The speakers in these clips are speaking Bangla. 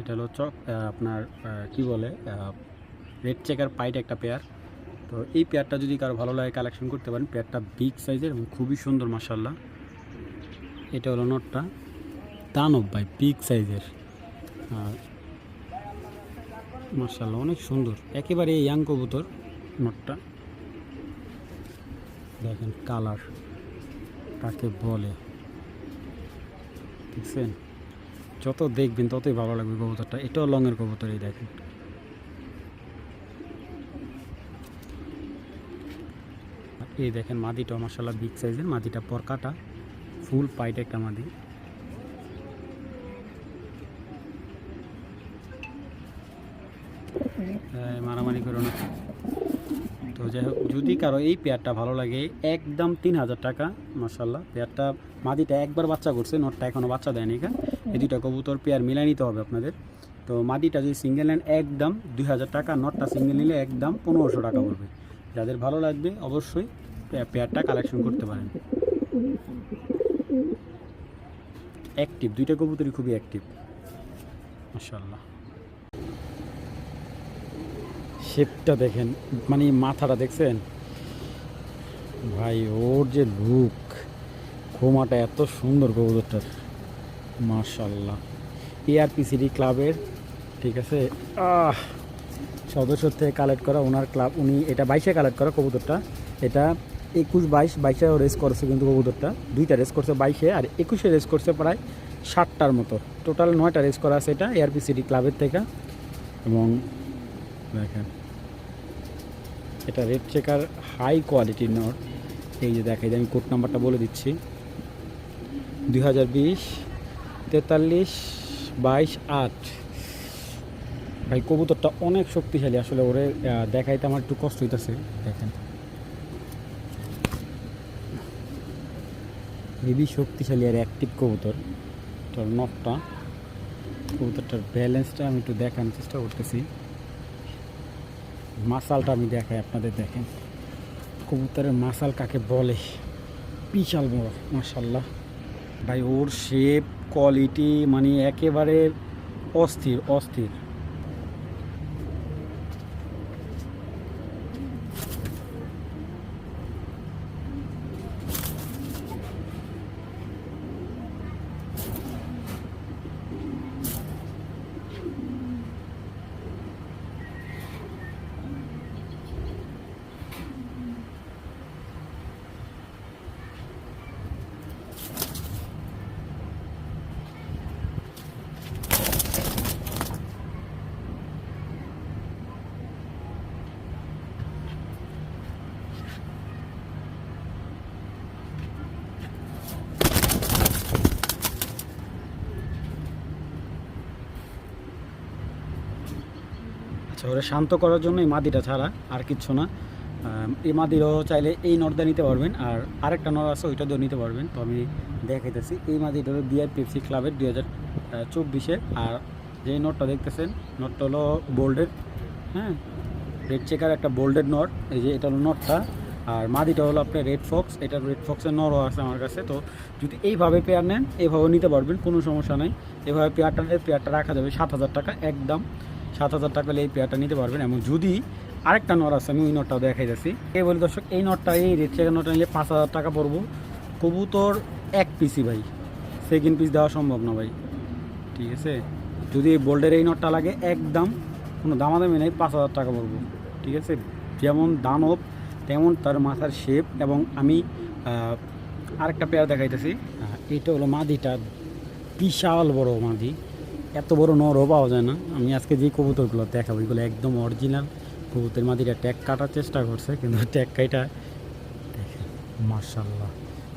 এটা হলো চক আপনার কি বলে রেড চেকার পাইট একটা পেয়ার তো এই পেয়ারটা যদি কারও ভালো লাগে কালেকশন করতে পারেন পেয়ারটা বিগ সাইজের এবং খুবই সুন্দর মাসাল্লাহ এটা হলো নটটা দানব ভাই বিগ সাইজের আর মার্শাল্লাহ অনেক সুন্দর। একেবারে এই ইয়াং কবুতর নটটা দেখেন কালার কাকে বলে। দেখছেন? যত দেখবেন, ততই ভালো লাগবে কবুতরটা। এটাও লংয়ের এই দেখেন। এই দেখেন মাদিটা মাসাল্লাহ বিগ সাইজের মাদিটা পরকাটা ফুল পাইট একটা মাদি এই মারামারি করো না তো যাই হোক যদি কারও এই পেয়ারটা ভালো লাগে। একদম তিন হাজার টাকা মাসাল্লাহ পেয়ারটা মাদিটা একবার বাচ্চা করছে, নটটা এখনও বাচ্চা দেয়নি এখানে এই দুইটা কবুতর পেয়ার মিলাই নিতে হবে আপনাদের। তো মাদিটা যদি সিঙ্গেল নেন, একদম দুই হাজার টাকা, নটটা সিঙ্গেল নিলে একদম পনেরোশো টাকা পড়বে। যাদের ভালো লাগবে, অবশ্যই পেয়ারটা কালেকশন করতে পারেন। অ্যাক্টিভ দুইটা কবুতরই খুবই অ্যাক্টিভ মাসাল্লাহ শেপটা দেখেন মানে মাথাটা দেখছেন? ভাই, ওর যে লুক খোমাটা এত সুন্দর কবুতরটার। মার্শাল্লাহ এআরপিসিডি ক্লাবের, ঠিক আছে? আহ, সদস্য থেকে কালেক্ট করা ওনার ক্লাব উনি এটা বাইশে কালেক্ট করা কবুতরটা। এটা একুশ বাইশ বাইশেও রেস করছে কিন্তু কবুতরটা। দুইটা রেস করছে বাইশে আর একুশে রেস করছে প্রায় ষাটটার মতো। টোটাল নয়টা রেস করা আছে এটা এআরপিসিডি ক্লাবের থেকে। এবং দেখেন এটা রেড চেকার হাই কোয়ালিটির নোট। এই যে দেখাই, আমি কোড নাম্বারটা বলে দিচ্ছি। দুই হাজার বিশ, তেতাল্লিশ, বাইশ, আট। ভাই, কবুতরটা অনেক শক্তিশালী। আসলে ওরে দেখাইতে আমার একটু কষ্ট হইতেছে। দেখেন। হেবি শক্তিশালী আর অ্যাক্টিভ কবুতর। তোর নখটা কবুতরটার ব্যালেন্সটা আমি একটু দেখানোর চেষ্টা করতেছি। মাসালটা আমি দেখাই, আপনাদের দেখেন। কবুতরের মাসাল কাকে বলে? বিশাল বড় মাসাল্লাহ ভাই, ওর শেপ কোয়ালিটি মানে একেবারে অস্থির অস্থির। ওরা শান্ত করার জন্য এই মাদিটা ছাড়া আর কিচ্ছু না। এই মাদিরও চাইলে এই নর্দা নিতে পারবেন আর আরেকটা নর আছে, ওইটা দিয়েও নিতে পারবেন। তো আমি দেখাইতেছি, এই মাদিটা হলো পেপসি ক্লাবের দুই হাজার চব্বিশে। আর যে নটটা দেখতেছেন, নটটা হলো বোল্ডের হ্যাঁ? রেড চেকার একটা বোল্ডেড নট, এই যে এটা হলো নটটা। আর মাদিটা হলো আপনার রেড ফক্স এটা রেড ফক্সের নরও আছে আমার কাছে। তো যদি এইভাবে পেয়ার নেন এইভাবে নিতে পারবেন, কোনো সমস্যা নেই। এভাবে পেয়ারটা পেয়ারটা রাখা যাবে সাত হাজার টাকা, একদম। সাত হাজার টাকা হলে এই পেয়ারটা নিতে পারবেন। এবং যদি আরেকটা নট আছে, আমি ওই নটটাও দেখাই যাচ্ছি এই বলি দর্শক, এই নটটা এই রেড চেকার নটটা নিলে পাঁচ হাজার টাকা পড়ব। কবুতর এক পিসি ভাই। সেকেন্ড পিস দেওয়া সম্ভব না ভাই। ঠিক আছে? যদি এই বোল্ডের এই নটটা লাগে, একদম কোনো দামাদামি নেই, পাঁচ হাজার টাকা পড়ব। ঠিক আছে? যেমন দানব, তেমন তার মাথার শেপ এবং আমি আরেকটা পেয়ার দেখাইতেছি। এটা হলো মাদিটা বিশাল বড় মাদি। এত বড় নরও পাওয়া যায় না। আমি আজকে যে কবুতরগুলো দেখাবো এগুলো একদম অরিজিনাল কবুতর মাদিটা ট্যাগ কাটার চেষ্টা করছে কিন্তু ট্যাগ কাইটা দেখেন। মার্শাল্লাহ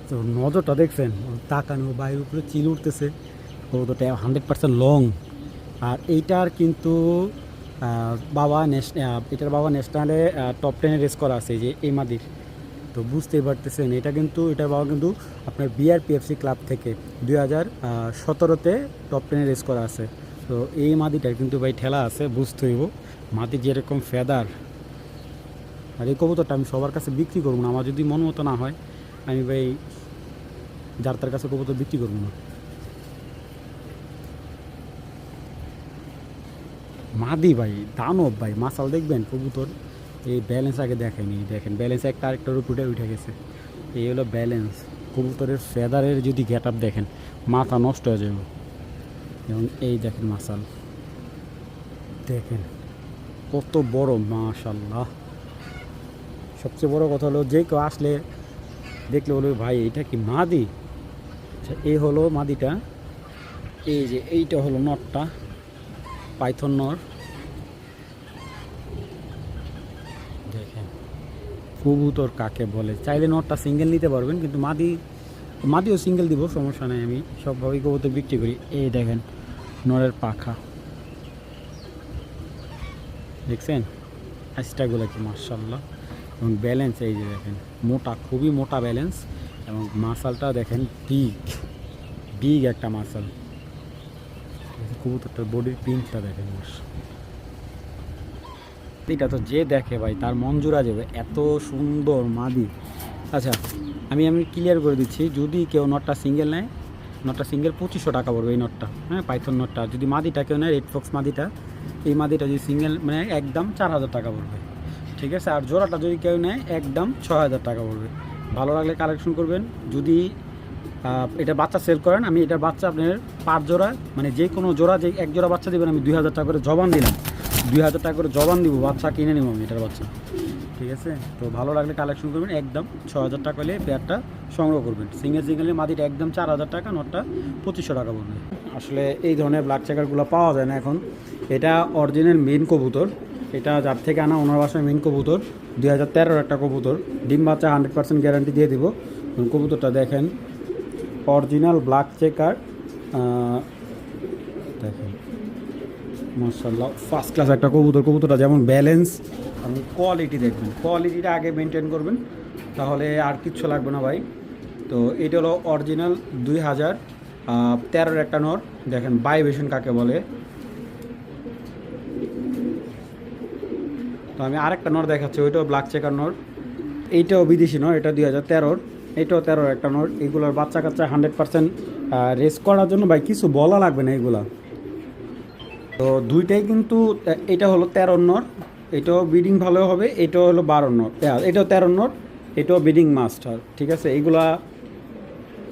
তো নজরটা দেখছেন তাকানো বাইরের উপরে চিল উঠতেছে। কবুতরটা হান্ড্রেড পার্সেন্ট লং আর এইটার কিন্তু বাবা ন্যাশ- এটার বাবা ন্যাশনালে টপ টেনে রেস করা আছে যে এই মাদির। তো বুঝতেই পারতেছেন, এটা কিন্তু, এটা বাবা কিন্তু আপনার বিআরপিএফসি ক্লাব থেকে দুই হাজার সতেরোতে টপ টেনে রেস করা আছে। তো এই মাদিটার কিন্তু ভাই ঠেলা আছে বুঝতে হইব। মাদি যেরকম ফেদার আর এই কবুতরটা আমি সবার কাছে বিক্রি করব না, আমার যদি মন মতো না হয়, আমি ভাই যার তার কাছে কবুতর বিক্রি করব না। মাদি ভাই, দানব ভাই, মাসাল দেখবেন কবুতর। এই ব্যালেন্স আগে দেখেনি দেখেন ব্যালেন্স একটা আরেকটার উপরে উঠে গেছে। এই হলো ব্যালেন্স কবুতরের ফেদারের যদি গেট আপ দেখেন, মাথা নষ্ট হয়ে যাবে। এবং এই দেখেন মাসাল। দেখেন, কত বড়, মাশাল্লাহ। সবচেয়ে বড় কথা হলো, যে কেউ আসলে দেখলে বলবে, ভাই, এটা কি মাদি? আচ্ছা এই হলো মাদিটা। এই যে, এইটা হলো নটটা, পাইথন নর দেখেন কবুতর কাকে বলে? চাইলে নটটা সিঙ্গেল নিতে পারবেন, কিন্তু মাদি, মাদিও সিঙ্গেল দিব, সমস্যা নেই, আমি সবভাবেই কবুতর বিক্রি করি। এই দেখেন, নরের পাখা। দেখছেন? আইসটাগুলো কি মার্শাল্লাহ এবং ব্যালেন্স এই যে দেখেন, মোটা, খুবই মোটা ব্যালেন্স এবং মাসালটা দেখেন বিগ বিগ একটা মাসাল। কবুতরটার বডির প্রিন্টটা দেখেন মাস এটা তো যে দেখে ভাই, তার মন জোড়া যাবে, এত সুন্দর মাদি। আচ্ছা আমি আমি ক্লিয়ার করে দিচ্ছি, যদি কেউ নটটা সিঙ্গেল নেয়, নটটা সিঙ্গেল পঁচিশশো টাকা পড়বে এই নটটা হ্যাঁ পাইথন নটটা। যদি মাদিটা কেউ নেয় রেড ফক্স মাদিটা, এই মাদিটা যদি সিঙ্গেল মানে একদম চার হাজার টাকা পড়বে, ঠিক আছে? আর জোড়াটা যদি কেউ নেয়, একদম ছ হাজার টাকা পড়বে। ভালো লাগলে কালেকশন করবেন, যদি এটা বাচ্চা সেল করেন, আমি এটা বাচ্চা আপনার পাঁচ জোড়া মানে যে কোনো জোড়া, যে এক জোড়া বাচ্চা দেবেন, আমি দুই হাজার টাকা করে জবান দিলাম। দুই হাজার টাকা করে জবান দিব, বাচ্চা কিনে নেব আমি, এটার বাচ্চা। ঠিক আছে? তো ভালো লাগলে কালেকশন করবেন, একদম ছ হাজার টাকা হলে পেয়ারটা সংগ্রহ করবেন। সিঙ্গেল সিঙ্গেলের মাদিটা একদম চার হাজার টাকা, নটটা পঁচিশশো টাকা পড়বে। আসলে এই ধরনের ব্ল্যাক চেকারগুলো পাওয়া যায় না এখন। এটা অরিজিনাল মেন কবুতর, এটা যার থেকে আনা ওনার বাসায় মেন কবুতর, দুই হাজার তেরোর একটা কবুতর। ডিম বাচ্চা হান্ড্রেড পার্সেন্ট গ্যারান্টি দিয়ে দিব। কবুতরটা দেখেন অরিজিনাল ব্ল্যাক চেকার মার্শাল্লাহ ফার্স্ট ক্লাস একটা কবুতর। কবুতরটা যেমন ব্যালেন্স আপনি কোয়ালিটি দেখবেন। কোয়ালিটিটা আগে মেনটেন করবেন, তাহলে আর কিচ্ছু লাগবে না ভাই। তো এটা হলো অরিজিনাল দুই হাজার তেরোর একটা নর। দেখেন বাইবেশন কাকে বলে। তো আমি আরেকটা নর দেখাচ্ছি, ওইটাও ব্ল্যাক চেকার নর। এইটাও বিদেশি নর, এটা দুই হাজার তেরোর। এটাও তেরোর একটা নর। এগুলোর বাচ্চা কাচ্চা হান্ড্রেড পার্সেন্ট রেস করার জন্য ভাই কিছু বলা লাগবে না এগুলা। তো দুইটাই কিন্তু এটা হলো তেরো নর এটাও বিডিং ভালো হবে এটাও হলো বারো আহ, এটাও তেরো নর এটাও বিডিং মাস্টার ঠিক আছে? এইগুলা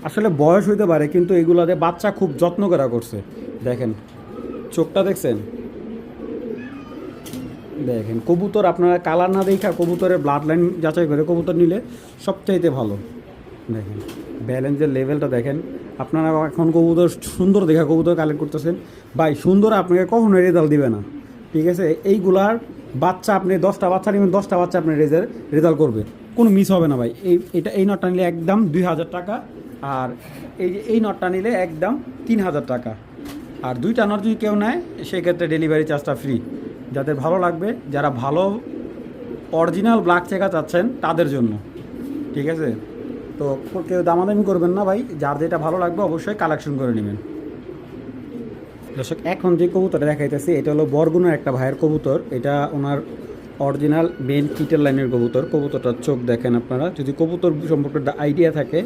আসলে বয়স হইতে পারে কিন্তু এগুলাতে বাচ্চা খুব যত্ন করা করছে। দেখেন চোখটা দেখছেন? দেখেন কবুতর আপনারা কালার না দেখা কবুতরের ব্লাড লাইন যাচাই করে কবুতর নিলে সবচাইতে ভালো। দেখেন। ব্যালেন্সের লেভেলটা দেখেন। আপনারা এখন কবুতর সুন্দর দেখা কবুতর কালেক্ট করতেছেন। ভাই, সুন্দর আপনাকে কখনো রেজাল্ট দিবে না। ঠিক আছে? এইগুলার বাচ্চা আপনি দশটা বাচ্চা নেবেন, দশটা বাচ্চা আপনি রেজাল্ট রেজাল্ট করবে কোনো মিস হবে না ভাই। এই, এটা, এই নটটা নিলে একদম দুই হাজার টাকা আর এই যে, এই নটটা নিলে একদম তিন হাজার টাকা। আর দুইটা নট যদি কেউ নেয়, সেক্ষেত্রে ডেলিভারি চার্জটা ফ্রি যাদের ভালো লাগবে, যারা ভালো অরিজিনাল ব্ল্যাক চেকা চাচ্ছেন, তাদের জন্য। ঠিক আছে? তো কেউ দামাদামি করবেন না ভাই। যার যেটা ভালো লাগবে অবশ্যই কালেকশন করে নেবেন। দর্শক, এখন যে কবুতরটা দেখাইতেছি, এটা হলো বরগুনার একটা ভাইয়ের কবুতর। এটা ওনার অরিজিনাল মেন কিটের লাইনের কবুতর। কবুতরটার চোখ দেখেন আপনারা। যদি কবুতর সম্পর্কে আইডিয়া থাকে,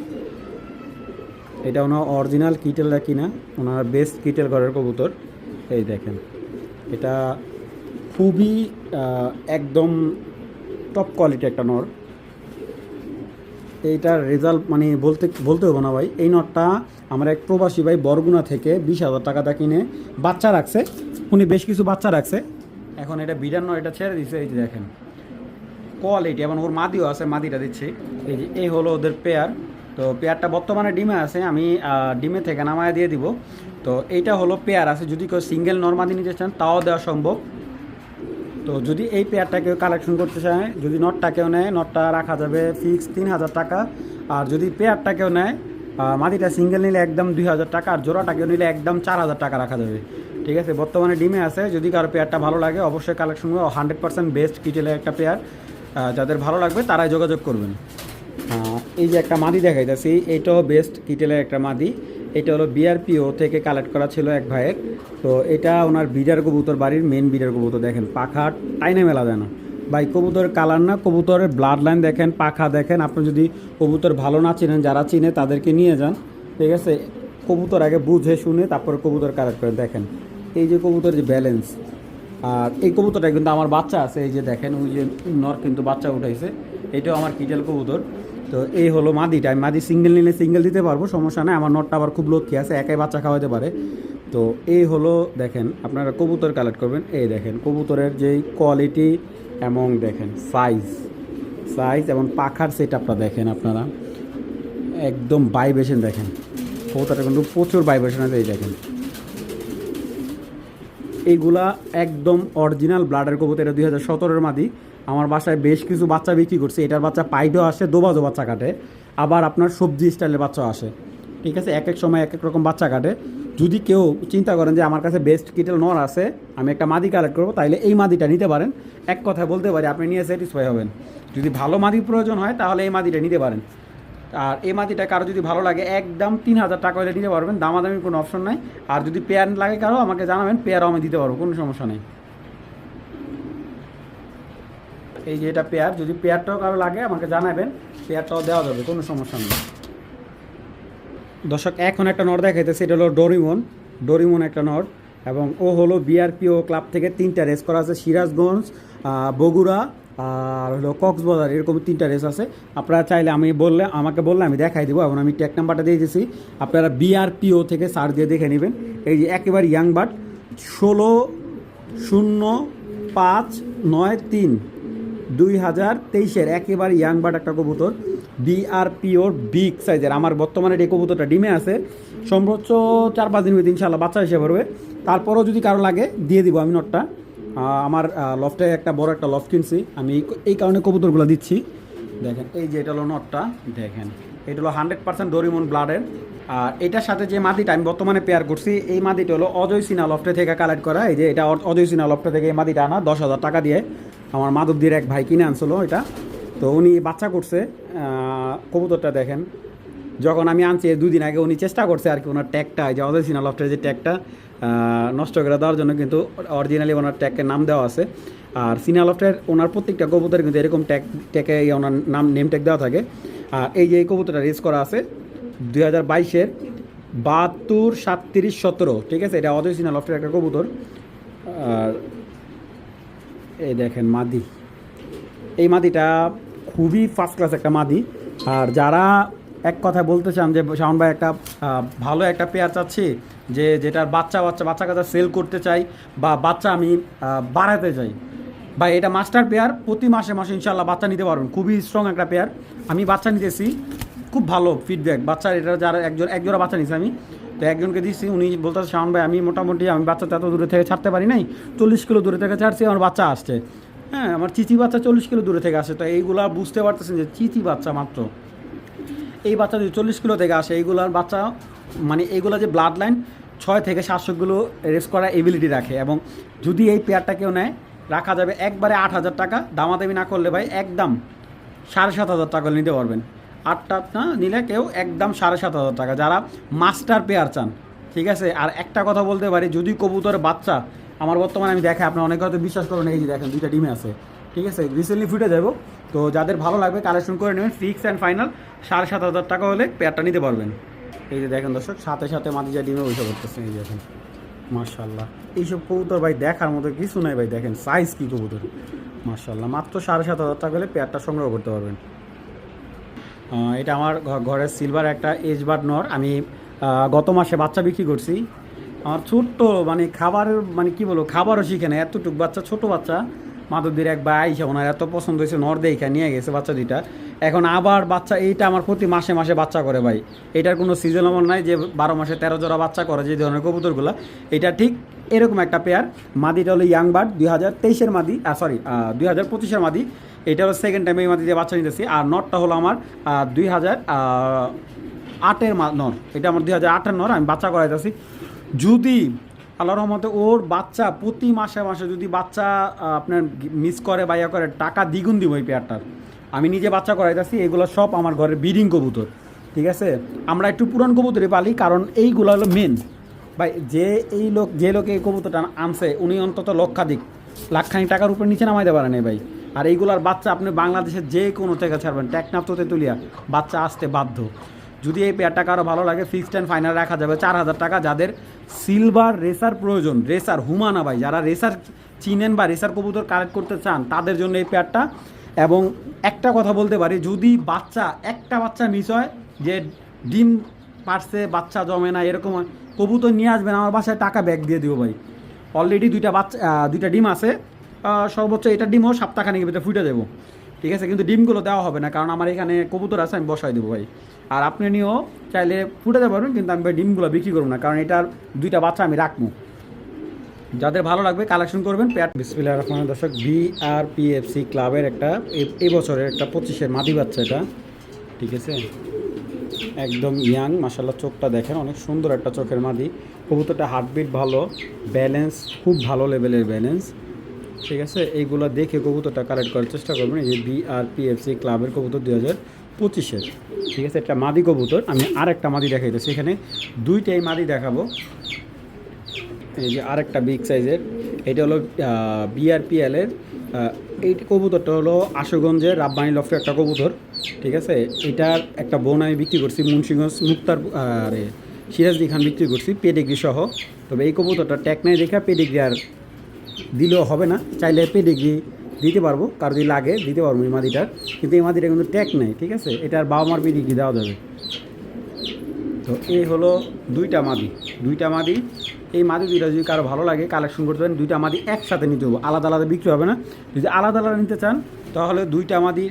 এটা ওনার অরিজিনাল কিটেলটা কিনা, ওনার বেস্ট কিটেল ঘরের কবুতর। এই দেখেন, এটা খুবই একদম টপ কোয়ালিটি একটা নর। এইটার রেজাল্ট মানে বলতে বলতে হব না ভাই। এই নটটা আমার এক প্রবাসী ভাই বরগুনা থেকে বিশ হাজার টাকাটা কিনে বাচ্চা রাখছে। উনি বেশ কিছু বাচ্চা রাখছে। এখন এটা বিরান্ন এটা ছেড়ে দিছে, এই যে দেখেন। কোয়ালিটি এবং ওর মাদিও আছে, মাদিটা দিচ্ছি। এই যে, এই হলো ওদের পেয়ার তো পেয়ারটা বর্তমানে ডিমে আছে, আমি ডিমে থেকে নামায় দিয়ে দিব। তো এইটা হলো পেয়ার আছে, যদি কেউ সিঙ্গেল নর্মাদি নিতে চান, তাও দেওয়া সম্ভব। তো যদি এই পেয়ারটা কেউ কালেকশন করতে চায়, যদি নটটা কেউ নেয় নটটা রাখা যাবে ফিক্স তিন হাজার টাকা। আর যদি পেয়ারটা কেউ নেয় মাটিটা সিঙ্গেল নিলে একদম দুই হাজার টাকা, আর জোড়াটা কেউ নিলে একদম চার হাজার টাকা রাখা যাবে। ঠিক আছে? বর্তমানে ডিমে আছে, যদি কারও পেয়ারটা ভালো লাগে, অবশ্যই কালেকশন করবে হান্ড্রেড পার্সেন্ট বেস্ট কিটেলের একটা পেয়ার যাদের ভালো লাগবে তারাই যোগাযোগ করবেন। এই যে একটা মাদি দেখাইতেছি এইটাও বেস্ট কিটেলের একটা মাদি। এটা হলো বিআরপিও থেকে কালেক্ট করা ছিল এক ভাইয়ের। তো এটা ওনার বিডার কবুতর বাড়ির মেন বিডার কবুতর, দেখেন পাখা টাইনে মেলা দেয় না ভাই, কবুতরের কালার না, কবুতরের ব্লাড লাইন দেখেন, পাখা দেখেন। আপনি যদি কবুতর ভালো না চিনেন, যারা চিনে তাদেরকে নিয়ে যান, ঠিক আছে? কবুতর আগে বুঝে শুনে তারপর কবুতর কালেক্ট করে দেখেন। এই যে কবুতর যে ব্যালেন্স আর এই কবুতরটা কিন্তু আমার বাচ্চা আছে, এই যে দেখেন, ওই যে নর কিন্তু বাচ্চা উঠাইছে। এটাও আমার কিটেল কবুতর। তো এই হলো মাদিটা আমি মাদি সিঙ্গেল নিলে সিঙ্গেল দিতে পারব, সমস্যা নাই। আমার নটটা আবার খুব লক্ষ্মী আছে, একাই বাচ্চা খাওয়াতে পারে। তো এই হলো দেখেন, আপনারা কবুতর কালেক্ট করবেন। এই দেখেন, কবুতরের যেই কোয়ালিটি এবং দেখেন সাইজ সাইজ এবং পাখার সেট আপটা দেখেন আপনারা। একদম ভাইব্রেশন দেখেন। কবুতরটা কিন্তু প্রচুর ভাইব্রেশন আছে, এই দেখেন। এইগুলা একদম অরিজিনাল ব্লাডের কবুতর, এটা দুই হাজার সতেরোর মাদি। আমার বাসায় বেশ কিছু বাচ্চা বিক্রি করছে। এটার বাচ্চা পাইডও আসে, দোবাজও বাচ্চা কাটে। আবার আপনার সবজি স্টাইলের বাচ্চা আসে। ঠিক আছে? এক এক সময় এক এক রকম বাচ্চা কাটে। যদি কেউ চিন্তা করেন যে আমার কাছে বেস্ট কিটেল নর আছে, আমি একটা মাদি কালেক্ট করব তাহলে এই মাদিটা নিতে পারেন। এক কথায় বলতে পারি, আপনি নিয়ে স্যাটিসফাই হবেন। যদি ভালো মাদি প্রয়োজন হয়, তাহলে এই মাদিটা নিতে পারেন। আর এই মাটিটা কারও যদি ভালো লাগে, একদম তিন হাজার টাকা হলে নিতে পারবেন। দামাদামি কোনো অপশন নাই। আর যদি পেয়ার লাগে কারও, আমাকে জানাবেন পেয়ারও আমি দিতে পারব, কোনো সমস্যা নেই। এই যে এটা পেয়ার, যদি পেয়ারটাও কারও লাগে, আমাকে জানাবেন, পেয়ারটাও দেওয়া যাবে, কোনো সমস্যা নেই। দর্শক, এখন একটা নর দেখাইতেছে, এটা হলো ডোরিমন ডোরিমন একটা নর, এবং ও হলো বিআরপিও ক্লাব থেকে তিনটা রেস করা আছে, সিরাজগঞ্জ বগুড়া, আর হলো কক্সবাজার, এরকম তিনটা রেস আছে। আপনারা চাইলে আমি বললে, আমাকে বললে আমি দেখাই দেবো এখন আমি ট্যাগ নাম্বারটা দিয়ে দিয়েছি। আপনারা বিআরপিও থেকে সার দিয়ে দেখে নেবেন। এই যে একেবারে ইয়াং বাট ষোলো, শূন্য, পাঁচ, নয়, তিন। দুই হাজার তেইশের একেবারে ইয়াং বাট একটা কবুতর বিআরপিওর বিগ সাইজের আমার বর্তমানে এই কবুতরটা ডিমে আছে সর্বোচ্চ চার পাঁচ দিন হইতে ইনশাল্লাহ বাচ্চা হিসেবে পড়বে তারপরও যদি কারও লাগে, দিয়ে দিব আমি নটটা। আমার লফটে একটা বড় একটা লফট কিনছি। আমি এই- এই কারণে কবুতরগুলো দিচ্ছি। দেখেন, এই যে এটা হলো নটটা, দেখেন। এটা হলো হান্ড্রেড পার্সেন্ট ডোরিমন ব্লাডের আর এটার সাথে যে মাদিটা আমি বর্তমানে পেয়ার করছি, এই মাদিটা হলো অজয় সিনা লফটে থেকে কালেক্ট করা। এই যে এটা অজয় সিনা লফটে থেকে এই মাদিটা আনা, দশ হাজার টাকা দিয়ে। আমার মাধবদীর এক ভাই কিনে আনছিল এটা। তো উনি বাচ্চা করছে কবুতরটা দেখেন। যখন আমি আনছি এর দুই দিন আগে উনি চেষ্টা করছে আর কি ওনার ট্যাগটা যে অজয় সিনা লফটের যে ট্যাগটা নষ্ট করে দেওয়ার জন্য কিন্তু অরিজিনালি ওনার ট্যাগের নাম দেওয়া আছে। আর সিনা লফটের ওনার প্রত্যেকটা কবুতর কিন্তু এরকম ট্যাগ ট্যাগে ওনার নাম নেম ট্যাগ দেওয়া থাকে। আর এই যে এই কবুতরটা রেস করা আছে, দুই হাজার বাইশের বাহাত্তর সাতত্রিশ সতেরো, ঠিক আছে? এটা অজয় সিনা লফটের একটা কবুতর। আর এই দেখেন মাদি। এই মাদিটা খুবই ফার্স্ট ক্লাস একটা মাদি। আর যারা এক কথা বলতে চান যে, শাওন ভাই একটা ভালো একটা পেয়ার চাচ্ছি, যে যেটার বাচ্চা বাচ্চা বাচ্চা কাচ্চা সেল করতে চাই বা বাচ্চা আমি বাড়াতে চাই। বা এটা মাস্টার পেয়ার প্রতি মাসে মাসে ইনশাল্লাহ বাচ্চা নিতে পারবেন। খুবই স্ট্রং একটা পেয়ার আমি বাচ্চা নিতেছি। খুব ভালো ফিডব্যাক বাচ্চার এটা যারা একজন, একজোড়া বাচ্চা নিয়েছি আমি। তো একজনকে দিচ্ছি উনি বলতেছে, শাওন ভাই, আমি মোটামুটি আমি বাচ্চা তো এত দূরে থেকে ছাড়তে পারি নাই, চল্লিশ কিলো দূরে থেকে ছাড়ছি, আমার বাচ্চা আসছে। হ্যাঁ আমার চিচি বাচ্চা চল্লিশ কিলো দূরে থেকে আসে তো এইগুলা বুঝতে পারতেছেন যে চিচি বাচ্চা মাত্র। এই বাচ্চা যদি চল্লিশ কিলো থেকে আসে, এইগুলার বাচ্চা মানে এইগুলা যে ব্লাড লাইন ছয় থেকে সাতশো কিলো রেস করার এবিলিটি রাখে এবং যদি এই পেয়ারটা কেউ নেয়, রাখা যাবে একবারে আট হাজার টাকা। দামাদামি না করলে ভাই একদম সাড়ে সাত হাজার টাকা নিতে পারবেন। আটটা না নিলে কেউ একদম সাড়ে সাত হাজার টাকা। যারা মাস্টার পেয়ার চান, ঠিক আছে? আর একটা কথা বলতে পারি, যদি কবুতরের বাচ্চা, আমার বর্তমানে আমি দেখে আপনার অনেকে হয়তো বিশ্বাস করেন এই যে দেখেন, দুইটা ডিমে আছে, ঠিক আছে? রিসেন্টলি ফুটে যাব তো যাদের ভালো লাগবে কালেকশন করে নেবেন ফিক্স অ্যান্ড ফাইনাল সাড়ে সাত হাজার টাকা হলে পেয়ারটা নিতে পারবেন। এই যে দেখেন দর্শক, সাথে সাথে মাদিজা ডিমে ওইসব করতেছে এই যে দেখেন মার্শাল্লাহ এইসব কবুতর ভাই দেখার মতো কিছু নাই ভাই, দেখেন সাইজ কী কবুতর মার্শাল্লাহ মাত্র সাড়ে সাত হাজার টাকা হলে পেয়ারটা সংগ্রহ করতে পারবেন। এটা আমার ঘরের সিলভার একটা এজ বার নর। আমি গত মাসে বাচ্চা বিক্রি করছি। আমার ছোট্ট মানে খাবারের মানে কি বলব, খাবারও শিখে না এতটুক বাচ্চা, ছোট বাচ্চা। মাদুরদের এক ভাই আইসা ওনার এত পছন্দ হয়েছে, নর দেখা নিয়ে গেছে বাচ্চা দুইটা। এখন আবার বাচ্চা, এইটা আমার প্রতি মাসে মাসে বাচ্চা করে ভাই। এটার কোনো সিজন আমার নাই যে বারো মাসে তেরো জোড়া বাচ্চা করে যে ধরনের কবুতরগুলো। এটা ঠিক এরকম একটা পেয়ার মাদিটা হলো ইয়াং বার্ড দুই হাজার তেইশের মাদি সরি দুই হাজার পঁচিশের মাদি। এটা হলো সেকেন্ড টাইম এই মাদি দিয়ে বাচ্চা নিতেছি। আর নটটা হলো আমার দুই হাজার আটের মা- নর। এটা আমার দুই হাজার আটের নর, আমি বাচ্চা করাইতেছি। যদি আল্লাহ রহমতে ওর বাচ্চা প্রতি মাসে মাসে যদি বাচ্চা আপনার মিস করে বা ইয়া করে, টাকা দ্বিগুণ দিব এই পেয়ারটার। আমি নিজে বাচ্চা করাইতেছি, এগুলো সব আমার ঘরের ব্রিডিং কবুতর, ঠিক আছে? আমরা একটু পুরান কবুতরে পালি, কারণ এইগুলো হলো মেন ভাই, যে এই লোক, যে লোকে এই কবুতরটা আনছে, উনি অন্তত লক্ষাধিক লাখখানি টাকার উপর নিচে নামাইতে পারেন ভাই। আর এইগুলার বাচ্চা আপনি বাংলাদেশের যে কোনো থেকে ছাড়বেন, টেকনাফ তুলিয়া, বাচ্চা আসতে বাধ্য। যদি এই পেয়ারটা কারও ভালো লাগে ফিক্সড অ্যান্ড ফাইনাল রাখা যাবে চার হাজার টাকা। যাদের সিলভার রেসার প্রয়োজন রেসার হুমানা ভাই, যারা রেসার চিনেন বা রেসার কবুতর কালেক্ট করতে চান, তাদের জন্য এই পেয়ারটা এবং একটা কথা বলতে পারি, যদি বাচ্চা, একটা বাচ্চা মিস হয়, যে ডিম পারছে, বাচ্চা জমে না, এরকম কবুতর নিয়ে আসবেন, আমার বাসায় টাকা ব্যাগ দিয়ে দিব ভাই। অলরেডি দুইটা বাচ্চা দুইটা ডিম আছে সর্বোচ্চ এটার ডিমও সপ্তাহখানেকের ভিতরে ফুটে দেবো ঠিক আছে? কিন্তু ডিমগুলো দেওয়া হবে না, কারণ আমার এখানে কবুতর আছে, আমি বসাই দেবো ভাই। আর আপনি নিয়েও চাইলে ফুটাতে পারবেন, কিন্তু আমি ভাই ডিমগুলো বিক্রি করব না, কারণ এটার দুইটা বাচ্চা আমি রাখব। যাদের ভালো লাগবে কালেকশন করবেন প্যাট বিসমিল্লাহ রহমান দর্শক B R P F C ক্লাবের একটা, এ- এই বছরের একটা পঁচিশের মাদি বাচ্চা এটা। ঠিক আছে? একদম ইয়াং মাসাল্লাহ চোখটা দেখেন, অনেক সুন্দর একটা চোখের মাদি কবুতরটা হার্টবিট ভালো ব্যালেন্স খুব ভালো লেভেলের ব্যালেন্স ঠিক আছে? এইগুলো দেখে কবুতরটা কালেক্ট করার চেষ্টা করবেন। এই যে B R P F C ক্লাবের কবুতর দুই হাজার পঁচিশের। ঠিক আছে? একটা মাদি কবুতর। আমি আর একটা মাদি দেখাইতেছি এখানে। দুইটাই মাদি দেখাবো। এই যে আরেকটা বিগ সাইজের এটা হলো বিআরপিএল এর আহ, এই কবুতরটা হলো আশুগঞ্জের রাব্বানি লফটে একটা কবুতর। ঠিক আছে? এটার একটা বোন আমি বিক্রি করছি মুন্সিগঞ্জ মুক্তার আরে সিরাজদি খান বিক্রি করছি পেডিগ্রি সহ। তবে এই কবুতরটা ট্যাক নাই দেখে পেডিগ্রি আর দিলেও হবে না। চাইলে পেডিগ্রি দিতে পারব, কার যদি লাগে দিতে পারব এই মাদিটার কিন্তু এই মাদিটা কিন্তু ট্যাক নেই, ঠিক আছে? এটার বাবা মার পেডিগ্রি দেওয়া যাবে। তো এই হলো দুইটা মাদি দুইটা মাদি এই মাদি দুইটা যদি কারও ভালো লাগে কালেকশন করতে পারেন, দুইটা মাদি একসাথে নিতে হবে। আলাদা আলাদা বিক্রি হবে না। যদি আলাদা আলাদা নিতে চান, তাহলে দুইটা মাদি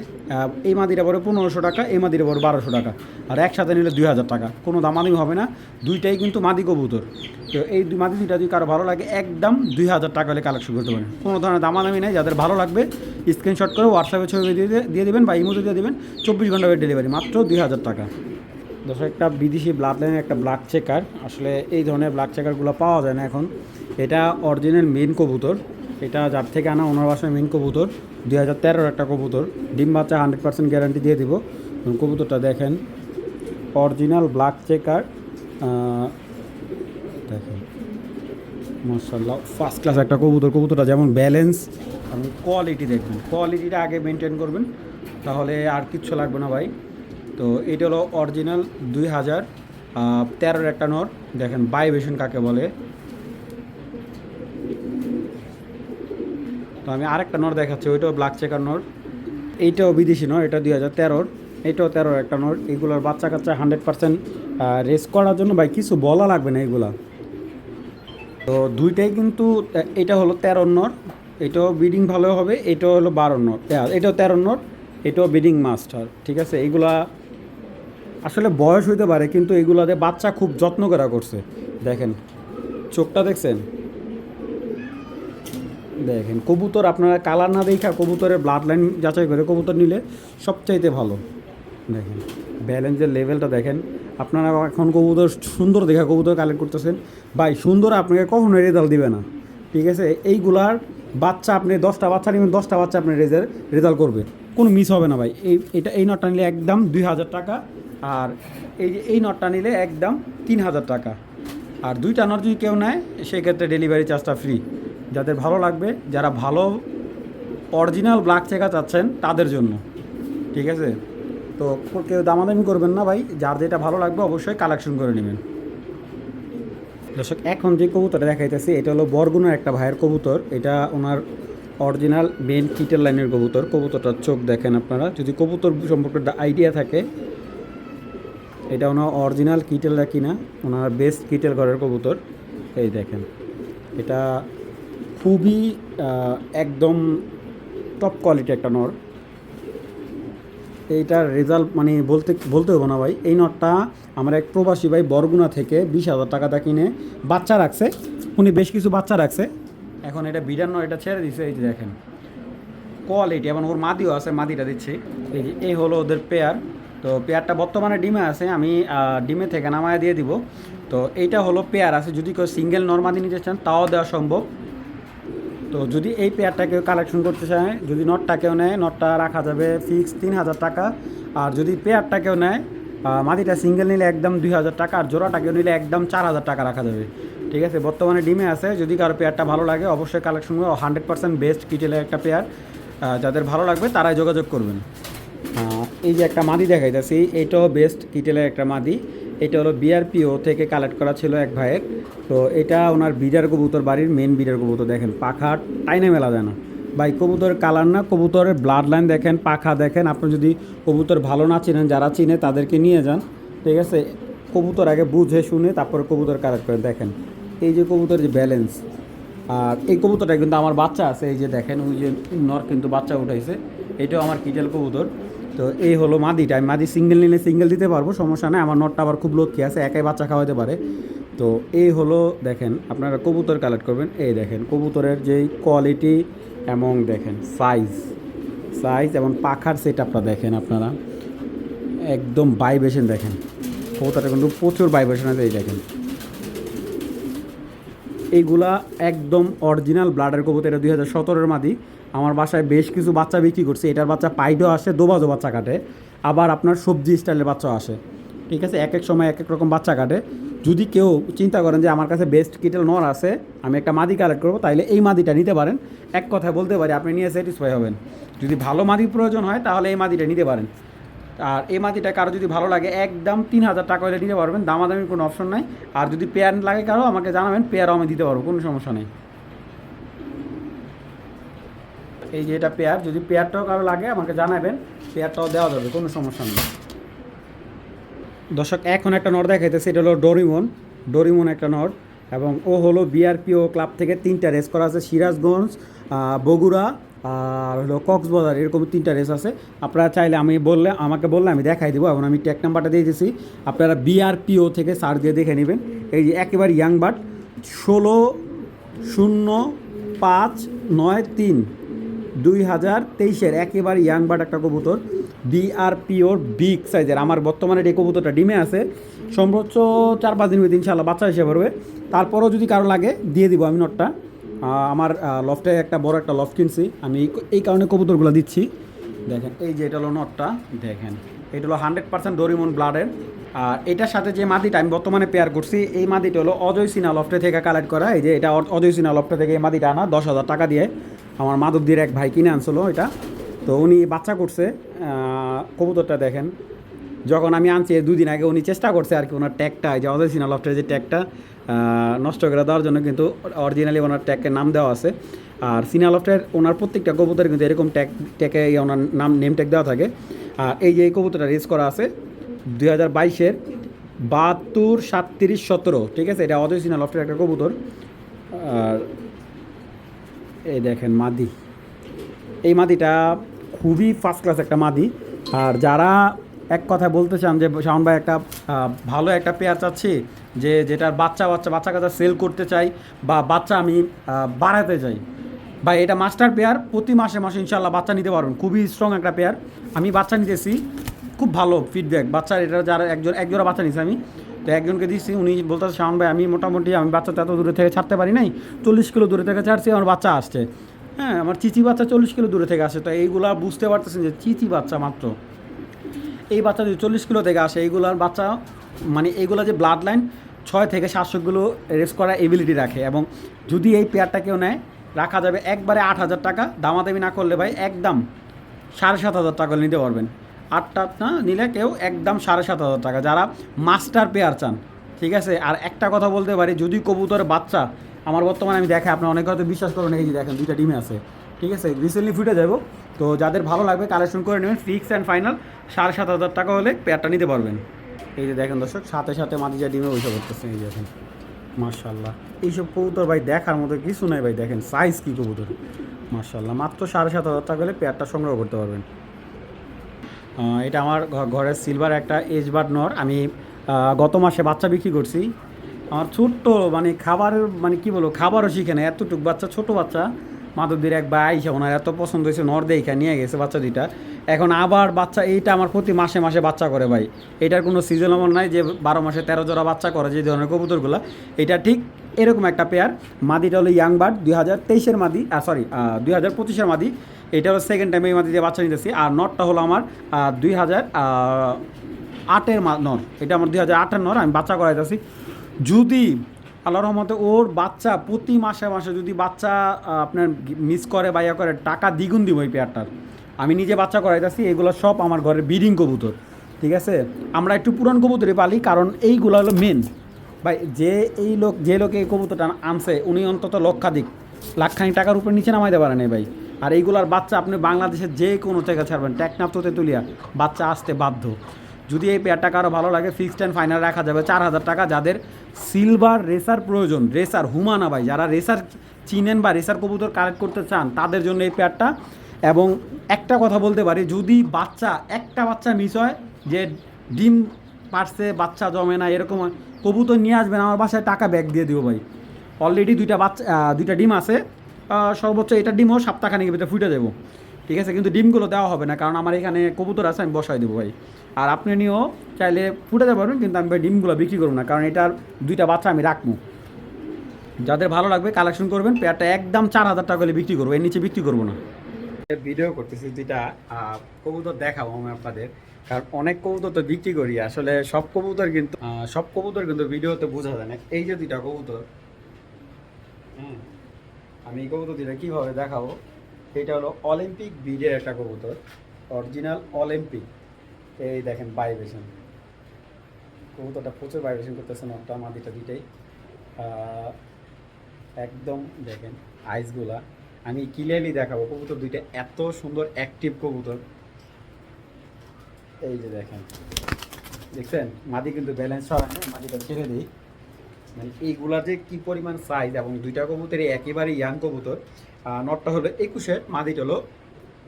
এই মাদিটা পড়ে পনেরোশো টাকা, এই মাদিটা পড়ে বারোশো টাকা। আর একসাথে নিলে দুই হাজার টাকা। কোনো দামাদামি হবে না। দুইটাই কিন্তু মাদি কবুতর। তো এই মাদি দুইটা যদি কারও ভালো লাগে, একদম দুই হাজার টাকা হলে কালেকশন করতে পারেন। কোনো ধরনের দামাদামি নেই। যাদের ভালো লাগবে স্ক্রিনশট করে হোয়াটসঅ্যাপে ছবি দিয়ে দিয়ে- দিয়ে দেবেন বা ইমোতে দিয়ে দেবেন। চব্বিশ ঘণ্টা ডেলিভারি মাত্র দুই হাজার টাকা। দর্শক, একটা বিদেশি ব্লাড লাইনের একটা ব্লাড চেকার আসলে এই ধরনের ব্লাড চেকারগুলো পাওয়া যায় না এখন। এটা অরিজিনাল মেন কবুতর। এটা যার থেকে আনা ওনার বাসায় মেন কবুতর। দুই হাজার তেরোর একটা কবুতর। ডিম বাচ্চা হান্ড্রেড পার্সেন্ট গ্যারান্টি দিয়ে দিব। কবুতরটা দেখেন অরিজিনাল ব্লাড চেকার দেখেন। মার্শাল্লাহ ফার্স্ট ক্লাস একটা কবুতর। কবুতরটা যেমন ব্যালেন্স এবং কোয়ালিটি দেখবেন। কোয়ালিটিটা আগে মেনটেন করবেন। তাহলে আর কিচ্ছু লাগবে না ভাই। তো এটা হলো অরিজিনাল দুই হাজার তেরোর একটা নর। দেখেন বাইবেশন কাকে বলে? তো আমি আরেকটা নর দেখাচ্ছি, ওইটাও ব্ল্যাক চেকার নর। এইটাও বিদেশি নর, এটা দুই হাজার তেরোর। এইটাও তেরোর একটা নর। এগুলোর বাচ্চা কাচ্চা হান্ড্রেড পার্সেন্ট রেস করার জন্য ভাই কিছু বলা লাগবে না এগুলা। তো দুইটাই কিন্তু এটা হলো তেরো নর। এটাও বিডিং ভালো হবে, এটাও হলো বারো নর। এ- এটাও তেরো নর, এটাও বিডিং মাস্টার ঠিক আছে? এইগুলা আসলে বয়স হইতে পারে, কিন্তু এগুলাতে বাচ্চা খুব যত্ন করা করছে। দেখেন, চোখটা দেখছেন? দেখেন, কবুতর আপনারা কালার না দেখা কবুতরের ব্লাড লাইন যাচাই করে কবুতর নিলে সবচাইতে ভালো। দেখেন ব্যালেন্সের লেভেলটা দেখেন। আপনারা এখন কবুতর সুন্দর দেখা কবুতর কালেক্ট করতেছেন। ভাই, সুন্দর আপনাকে কখনো রেজাল্ট দিবে না। ঠিক আছে? এইগুলার বাচ্চা আপনি দশটা বাচ্চা নেবেন, দশটা বাচ্চা আপনি রেজাল্ট রেজাল্ট করবে কোনো মিস হবে না ভাই। এই, এটা এই নটটা নিলে একদম দুই হাজার টাকা আর এই যে এই নটটা নিলে একদম তিন হাজার টাকা। আর দুইটা নট যদি কেউ নেয়, সেক্ষেত্রে ডেলিভারি চার্জটা ফ্রি যাদের ভালো লাগবে, যারা ভালো অরিজিনাল ব্ল্যাক চেকা চাচ্ছেন, তাদের জন্য। ঠিক আছে? তো কেউ দামাদামি করবেন না ভাই। যার যেটা ভালো লাগবে, অবশ্যই কালেকশন করে নেবেন। দর্শক, এখন যে কবুতরটা দেখাইতেছি, এটা হলো বরগুনার একটা ভাইয়ের কবুতর। এটা ওনার অরিজিনাল মেন কিটের লাইনের কবুতর। কবুতরটার চোখ দেখেন আপনারা। যদি কবুতর সম্পর্কে আইডিয়া থাকে এটা ওনার অরিজিনাল কিটেলটা কিনা? ওনার বেস্ট কিটেল ঘরের কবুতর। এই দেখেন। এটা খুবই একদম টপ কোয়ালিটি একটা নর। এইটার রেজাল্ট মানে বলতে বলতে হব না ভাই। এই নটটা আমার এক প্রবাসী ভাই বরগুনা থেকে বিশ হাজার টাকাটা কিনে বাচ্চা রাখছে। উনি বেশ কিছু বাচ্চা রাখছে। এখন এটা বিডার নয় এটা ছেড়ে দিছে। এই যে দেখেন। কোয়ালিটি এবং ওর মাদিও আছে, মাদিটা দিচ্ছি। এই যে, এই হলো ওদের পেয়ার তো পেয়ারটা বর্তমানে ডিমে আছে, আমি ডিমে থেকে নামায় দিয়ে দিব। তো এইটা হলো পেয়ার আছে, যদি কেউ সিঙ্গেল নর্মাদি নিতে চান, তাও দেওয়া সম্ভব। তো যদি এই পেয়ারটা কেউ কালেকশন করতে চায়, যদি নটটা কেউ নেয়, নটটা রাখা যাবে ফিক্স তিন হাজার টাকা। আর যদি পেয়ারটা কেউ নেয় মাদিটা সিঙ্গেল নিলে একদম দুই হাজার টাকা, আর জোড়াটা কেউ নিলে একদম চার হাজার টাকা রাখা যাবে। ঠিক আছে, বর্তমানে ডিমে আছে, যদি কারও পেয়ারটা ভালো লাগে, অবশ্যই কালেকশন হান্ড্রেড পার্সেন্ট বেস্ট কিটেলের একটা পেয়ার যাদের ভালো লাগবে, তারাই যোগাযোগ করবেন। এই যে একটা মাদি দেখাইতেছি এইটাও বেস্ট কিটেলের একটা মাদি। এটা হলো বিআরপিও থেকে কালেক্ট করা ছিল এক ভাইয়ের। তো এটা ওনার বিডার কবুতর বাড়ির মেন বিডার কবুতর, দেখেন, পাখা টাইনে মেলা যায় না ভাই, কবুতরের কালার না, কবুতরের ব্লাড লাইন দেখেন, পাখা দেখেন। আপনি যদি কবুতর ভালো না চিনেন, যারা চিনে তাদেরকে নিয়ে যান, ঠিক আছে? কবুতর আগে বুঝে শুনে তারপরে কবুতর কালেক্ট করে দেখেন। এই যে কবুতর যে ব্যালেন্স আর এই কবুতরটা কিন্তু আমার বাচ্চা আছে, এই যে দেখেন, ওই যে নর কিন্তু বাচ্চা উঠাইছে। এটাও আমার কিটেল কবুতর। তো এই হলো মাদিটা। আমি মাদি সিঙ্গেল নিলে সিঙ্গেল দিতে পারব, সমস্যা নেই। আমার নটটা আবার খুব লক্ষ্মী আছে, একাই বাচ্চা খাওয়াতে পারে। তো এই হলো দেখেন, আপনারা কবুতর কালেক্ট করবেন। এই দেখেন, কবুতরের যেই কোয়ালিটি এবং দেখেন সাইজ সাইজ এবং পাখার সেট দেখেন আপনারা। একদম ভাইব্রেশন দেখেন। কবুতরটা কিন্তু প্রচুর ভাইব্রেশন আছে, এই দেখেন। এইগুলা একদম অরিজিনাল ব্লাডের কবুতর, এটা দুই হাজার সতেরোর মাদি। আমার বাসায় বেশ কিছু বাচ্চা বিক্রি করছে। এটার বাচ্চা পাইডও আসে, দোবাজও বাচ্চা কাটে। আবার আপনার সবজি স্টাইলের বাচ্চা আসে। ঠিক আছে? এক এক সময় এক এক রকম বাচ্চা কাটে। যদি কেউ চিন্তা করেন যে আমার কাছে বেস্ট কিটেল নর আছে, আমি একটা মাদি কালেক্ট করব তাহলে এই মাদিটা নিতে পারেন। এক কথায় বলতে পারি, আপনি নিয়ে স্যাটিসফাই হবেন। যদি ভালো মাদি প্রয়োজন হয়, তাহলে এই মাদিটা নিতে পারেন। আর এই মাটিটা কারও যদি ভালো লাগে, একদম তিন হাজার টাকা হলে নিতে পারবেন। দামাদামির কোনো অপশন নাই। আর যদি পেয়ার লাগে কারও, আমাকে জানাবেন, পেয়ারও আমি দিতে পারব, কোনো সমস্যা নেই। এই যে এটা পেয়ার, যদি পেয়ারটাও কারও লাগে, আমাকে জানাবেন, পেয়ারটাও দেওয়া যাবে, কোনো সমস্যা নেই। দর্শক, এখন একটা নর দেখাইতেছে, এটা হলো ডোরিমন। ডোরিমন একটা নর, এবং ও হলো বিআরপিও ক্লাব থেকে তিনটা রেস করা আছে, সিরাজগঞ্জ বগুড়া আর হলো কক্সবাজার, এরকম তিনটা রেস আছে। আপনারা চাইলে আমি বললে, আমাকে বললে আমি দেখাই দেবো। এখন আমি ট্যাক নাম্বারটা দিয়ে দিয়েছি আপনারা বিআরপিও থেকে সার্চ দিয়ে দেখে নেবেন। এই যে একেবারে ইয়াং বাট ষোলো, শূন্য, পাঁচ, নয়, তিন, দুই হাজার তেইশের একেবারে ইয়াং বাট একটা কবুতর। বিআরপিওর বিগ সাইজের আমার বর্তমানে এই কবুতরটা ডিমে আছে সর্বোচ্চ চার পাঁচ দিন ইনশাল্লাহ বাচ্চা হিসেবে পড়বে তারপরও যদি কারও লাগে, দিয়ে দিব আমি নটটা। আমার লফটে একটা বড় একটা লফট কিনছি। আমি এই- কারণে কবুতরগুলো দিচ্ছি। দেখেন, এই যে এটা হলো নটটা দেখেন। এটা হলো হান্ড্রেড পার্সেন্ট ডোরিমন ব্লাডের আর এটার সাথে যে মাদিটা, আমি বর্তমানে পেয়ার করছি, এই মাদিটা হলো অজয় সিনা লফটে থেকে কালেক্ট করা। এই যে এটা অজয় সিনা লফটে থেকে এই মাদিটা আনা, দশ হাজার টাকা দিয়ে। আমার মাধবদীর এক ভাই কিনে আনছিল এটা। তো উনি বাচ্চা করছে। কবুতরটা দেখেন যখন আমি আনছি দুদিন আগে উনি চেষ্টা করছে আর কি ওনার ট্যাগটা যে অজয় সিনা লফটের যে ট্যাগটা নষ্ট করে দেওয়ার জন্য কিন্তু অরিজিনালি ওনার ট্যাগের নাম দেওয়া আছে। আর সিনা লফটের ওনার প্রত্যেকটা কবুতরে কিন্তু এরকম ট্যাগ ট্যাগে ওনার নাম নেম ট্যাগ দেওয়া থাকে। আর এই যে এই কবুতরটা রেস করা আছে, দুই হাজার বাইশের বাহাত্তর সাতত্রিশ সতেরো, ঠিক আছে? এটা অজয় সিনা লফটের একটা কবুতর। আর এই দেখেন মাদি। এই মাদিটা খুবই ফার্স্ট ক্লাস একটা মাদি। আর যারা এক কথা বলতে চান যে শাওন ভাই একটা ভালো একটা পেয়ার চাচ্ছি যে যেটার বাচ্চা বাচ্চা বাচ্চা কাচ্চা সেল করতে চাই বা বাচ্চা আমি বাড়াতে চাই। বা এটা মাস্টার পেয়ার প্রতি মাসে মাসে ইনশাল্লাহ বাচ্চা নিতে পারবেন। খুবই স্ট্রং একটা পেয়ার আমি বাচ্চা নিতেছি, খুব ভালো ফিডব্যাক বাচ্চার এটা যারা একজন একজোড়া বাচ্চা নিছি আমি, তো একজনকে দিচ্ছি উনি বলতেছে, শাওন ভাই, আমি মোটামুটি আমি বাচ্চা এত দূরে থেকে ছাড়তে পারি নাই, চল্লিশ কিলো দূরে থেকে ছাড়ছি, আমার বাচ্চা আসছে। হ্যাঁ আমার চিচি বাচ্চা চল্লিশ কিলো দূরে থেকে আসে, তো এইগুলা বুঝতে পারতেছেন যে চিচি বাচ্চা মাত্র। এই বাচ্চা যদি চল্লিশ কিলো থেকে আসে, এইগুলার বাচ্চা মানে এইগুলা যে ব্লাড লাইন ছয় থেকে সাতশো কিলো রেস করার এবিলিটি রাখে এবং যদি এই পেয়ারটা কেউ নেয়, রাখা যাবে একবারে আট হাজার টাকা। দামাদামি না করলে ভাই একদম সাড়ে সাত হাজার টাকা নিতে পারবেন। আটটা না নিলে কেউ একদম সাড়ে সাত হাজার টাকা। যারা মাস্টার পেয়ার চান, ঠিক আছে? আর একটা কথা বলতে পারি, যদি কবুতরের বাচ্চা, আমার বর্তমানে আমি দেখে আপনার অনেক হয়তো বিশ্বাস করেন এই যে দেখেন দুইটা ডিমে আছে, ঠিক আছে? রিসেন্টলি ফুটে যাব তো যাদের ভালো লাগবে কালেকশন করে নেবেন ফিক্স অ্যান্ড ফাইনাল সাড়ে সাত হাজার টাকা হলে পেয়ারটা নিতে পারবেন। এই যে দেখেন দর্শক, সাথে সাথে মাদিজা ডিমে বসে করতেছে এই যে দেখেন মার্শাল্লাহ এইসব কবুতর ভাই দেখার মতো কিছু নাই ভাই, দেখেন সাইজ কী কবুতর। মার্শাল্লাহ মাত্র সাড়ে সাত হাজার টাকা হলে পেয়ারটা সংগ্রহ করতে পারবেন। এটা আমার ঘরের সিলভার একটা এজ বার নর। আমি গত মাসে বাচ্চা বিক্রি করছি। আমার ছোট্ট মানে খাবারের মানে কি বলব, খাবারও শিখে না এতটুক বাচ্চা, ছোট বাচ্চা। মাধবদের এক ভাই আইসা ওনার এত পছন্দ হয়েছে, নর দেখা নিয়ে গেছে বাচ্চা দুইটা। এখন আবার বাচ্চা, এইটা আমার প্রতি মাসে মাসে বাচ্চা করে ভাই। এটার কোনো সিজন এমন নাই যে বারো মাসে তেরো জোড়া বাচ্চা করে যে ধরনের কবুতরগুলো। এটা ঠিক এরকম একটা পেয়ার মাদিটা হলো ইয়াং বার্ড দুই হাজার তেইশের মাদি সরি দুই হাজার পঁচিশের মাদি। এটা হলো সেকেন্ড টাইম এই মাদি দিয়ে বাচ্চা নিতেছি। আর নটটা হলো আমার দুই হাজার আটের মা নর। এটা আমার দুই হাজার আটের নর, আমি বাচ্চা করাইতেছি। যদি আল্লাহ রহমতে ওর বাচ্চা প্রতি মাসে মাসে যদি বাচ্চা আপনার মিস করে বা ইয়া করে, টাকা দ্বিগুণ দিব এই পেয়ারটার আমি নিজে বাচ্চা করাইতেছি, এগুলো সব আমার ঘরের ব্রিডিং কবুতর, ঠিক আছে? আমরা একটু পুরান কবুতরই পালি, কারণ এইগুলো হলো মেন ভাই, যে এই লোক, যে লোকে এই কবুতরটা আনছে, উনি অন্তত লক্ষাধিক লাখখানি টাকার উপরে নিচে নামাইতে পারে নাই ভাই। আর এইগুলার বাচ্চা আপনি বাংলাদেশের যে কোনো জায়গায় ছাড়বেন, টেকনাফ তো তেঁতুলিয়া বাচ্চা আসতে বাধ্য। যদি এই পেয়ারটা কারও ভালো লাগে ফিক্সড অ্যান্ড ফাইনাল রাখা যাবে চার হাজার টাকা। যাদের সিলভার রেসার প্রয়োজন রেসার হুমানা ভাই, যারা রেসার চিনেন বা রেসার কবুতর কালেক্ট করতে চান, তাদের জন্য এই পেয়ারটা এবং একটা কথা বলতে পারি, যদি বাচ্চা, একটা বাচ্চা মিস হয়, যে ডিম পারছে, বাচ্চা জমে না, এরকম কবুতর নিয়ে আসবেন, আমার বাসায় টাকা ব্যাগ দিয়ে দিও ভাই। অলরেডি দুইটা বাচ্চা দুইটা ডিম আছে সর্বোচ্চ এটা ডিমও সপ্তাহখানেকের ভিতরে ফুটে দেবো ঠিক আছে, কিন্তু ডিমগুলো দেওয়া হবে না, কারণ আমার এখানে কবুতর আছে, আমি বসাই দেবো ভাই। আর আপনি নিয়েও চাইলে ফুটাতে পারবেন কিন্তু আমি ভাই ডিমগুলো বিক্রি করব না কারণ এটার দুইটা বাচ্চা আমি রাখব। যাদের ভালো লাগবে কালেকশন করবেন পেয়ারটা একদম চার হাজার টাকা করে বিক্রি করব এর নিচে বিক্রি করব না। ভিডিও করতেছি আহ, কবুতর দেখাবো আমি আপনাদের কারণ অনেক কবুতর তো বিক্রি করি আসলে সব কবুতর কিন্তু সব কবুতর কিন্তু ভিডিওতে বোঝা যায় না এই যে দুইটা কবুতর আমি এই কবুতর দুইটা কীভাবে দেখাবো এটা হলো অলিম্পিক ব্রিডের একটা কবুতর অরিজিনাল অলিম্পিক। এই দেখেন ভাইব্রেশন কবুতরটা প্রচুর ভাইব্রেশন করতেছে নটটা মাদিটা দুইটাই। একদম দেখেন আইসগুলা আমি ক্লিয়ারলি দেখাবো কবুতর দুইটা এত সুন্দর অ্যাক্টিভ কবুতর। এই যে দেখেন দেখছেন? মাদি কিন্তু ব্যালেন্স হয় না মাদিটা ছেড়ে দিই। মানে এইগুলা যে কী পরিমাণ সাইজ এবং দুইটা কবুতরই একেবারে ইয়াং কবুতর নটটা হলো একুশে মাদিটা হলো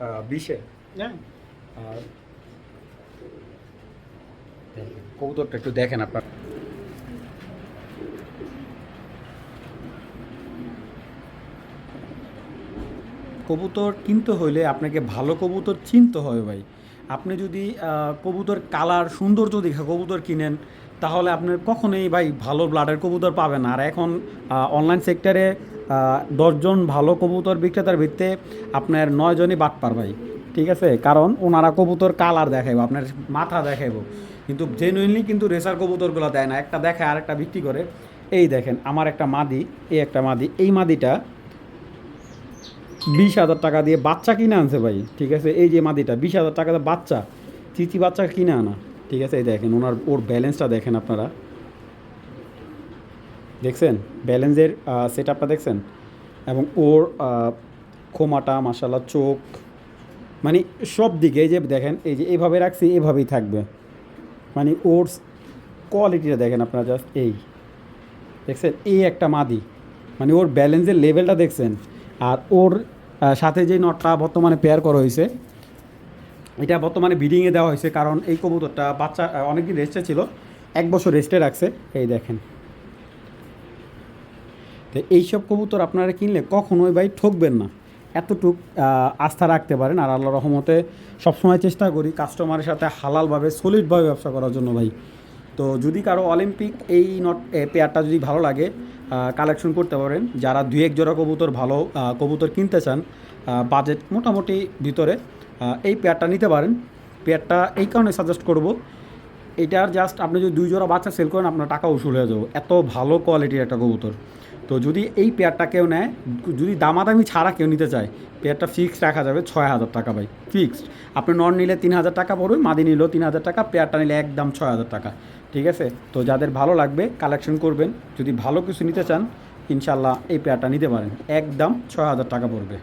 আহ, বিশে হ্যাঁ? আর কবুতরটা একটু দেখেন আপনার। কবুতর কিনতে হইলে আপনাকে ভালো কবুতর চিনতে হবে ভাই। আপনি যদি কবুতর কালার, সৌন্দর্য দেখে কবুতর কিনেন, তাহলে আপনার কখনোই ভাই ভালো ব্লাডের কবুতর পাবেন আর এখন অনলাইন সেক্টরে দশজন ভালো কবুতর বিক্রেতার ভিত্তিতে আপনার নয়জনই বাটপার ভাই। ঠিক আছে? কারণ ওনারা কবুতর কালার দেখাইব, আপনার মাথা দেখাইব। কিন্তু জেনুইনলি কিন্তু রেসার কবুতরগুলো দেয় না। একটা দেখায় আর একটা বিক্রি করে। এই দেখেন, আমার একটা মাদি, এই একটা মাদি। এই মাদিটা বিশ হাজার টাকা দিয়ে বাচ্চা কিনে আনছে ভাই, ঠিক আছে? এই যে মাদিটা, বিশ হাজার টাকা দিয়ে বাচ্চা, চিচি বাচ্চা কিনে আনা, ঠিক আছে? এই দেখেন, ওনার, ওর ব্যালেন্সটা দেখেন আপনারা। দেখছেন? ব্যালেন্সের সেট আপটা দেখছেন? এবং ওর খোমাটা মাসাল্লাহ চোখ মানে সব দিকে এই যে দেখেন, এই যে এইভাবে রাখছি এইভাবেই থাকবে। মানে ওর কোয়ালিটিটা দেখেন আপনারা জাস্ট এই। দেখছেন? এই একটা মাদি। মানে ওর ব্যালেন্সের লেভেলটা দেখছেন। আর ওর সাথে যে নটটা বর্তমানে পেয়ার করা হয়েছে, এটা বর্তমানে বিডিংয়ে দেওয়া হয়েছে। কারণ এই কবুতরটা বাচ্চা অনেক দিন রেস্টে ছিল। এক বছর রেস্টে রাখছে। এই দেখেন। তো এইসব কবুতর আপনারা কিনলে কখনোই ভাই ঠকবেন না। এতটুক আস্থা রাখতে পারেন আর আল্লাহ রহমতে সবসময় চেষ্টা করি কাস্টমারের সাথে হালালভাবে সলিডভাবে ব্যবসা করার জন্য ভাই। তো যদি কারও অলিম্পিক এই নট পেয়ারটা যদি ভালো লাগে কালেকশন করতে পারেন। যারা দুই এক জোড়া কবুতর ভালো কবুতর কিনতে চান বাজেট মোটামুটি ভিতরে এই পেয়ারটা নিতে পারেন। পেয়ারটা এই কারণে সাজেস্ট করব, এটার জাস্ট আপনি যদি দুই জোড়া বাচ্চা সেল করেন, আপনার টাকা উসুল হয়ে যাবে। এত ভালো কোয়ালিটির একটা কবুতর। তো যদি এই পেয়ারটা কেউ নেয়, যদি দামাদামি ছাড়া কেউ নিতে চায় পেয়ারটা ফিক্সড রাখা যাবে ছয় হাজার টাকা ভাই ফিক্সড আপনি নন নিলে তিন হাজার টাকা পড়বে, মাদি নিলেও তিন হাজার টাকা পেয়ারটা নিলে একদম ছয় হাজার টাকা, ঠিক আছে? তো যাদের ভালো লাগবে কালেকশন করবেন, যদি ভালো কিছু নিতে চান ইনশাল্লাহ এই পেয়ারটা নিতে পারেন, একদম ছয় হাজার টাকা পড়বে।